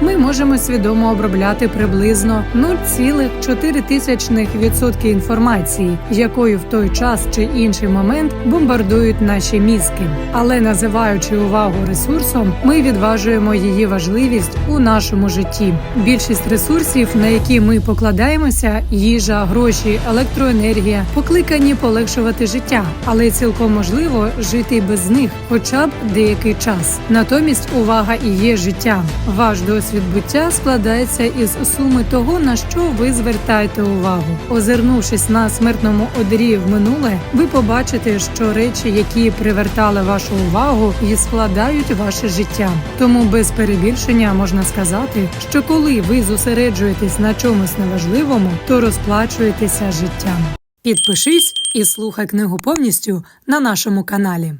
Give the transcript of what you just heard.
ми можемо свідомо обробляти приблизно 0,4% інформації, якою в той час чи інший момент бомбардують наші мізки. Але називаючи увагу ресурсом, ми відважуємо її важливість у нашому житті. Більшість ресурсів, на які ми покладаємося, їжа, гроші, електроенергія, покликані полегшувати життя, але цілком можливо жити без них, хоча б деякий час. Натомість увага і є життя. Ваш досвід буття складається із суми того, на що ви звертаєте увагу. Озирнувшись на смертному одрі в минуле, ви побачите, що речі, які привертали вашу увагу, і складають ваше життя. Тому без перебільшення можна сказати, що коли ви зосереджуєтесь на чомусь неважливому, то розплачуєтеся життям. Підпишись і слухай книгу повністю на нашому каналі.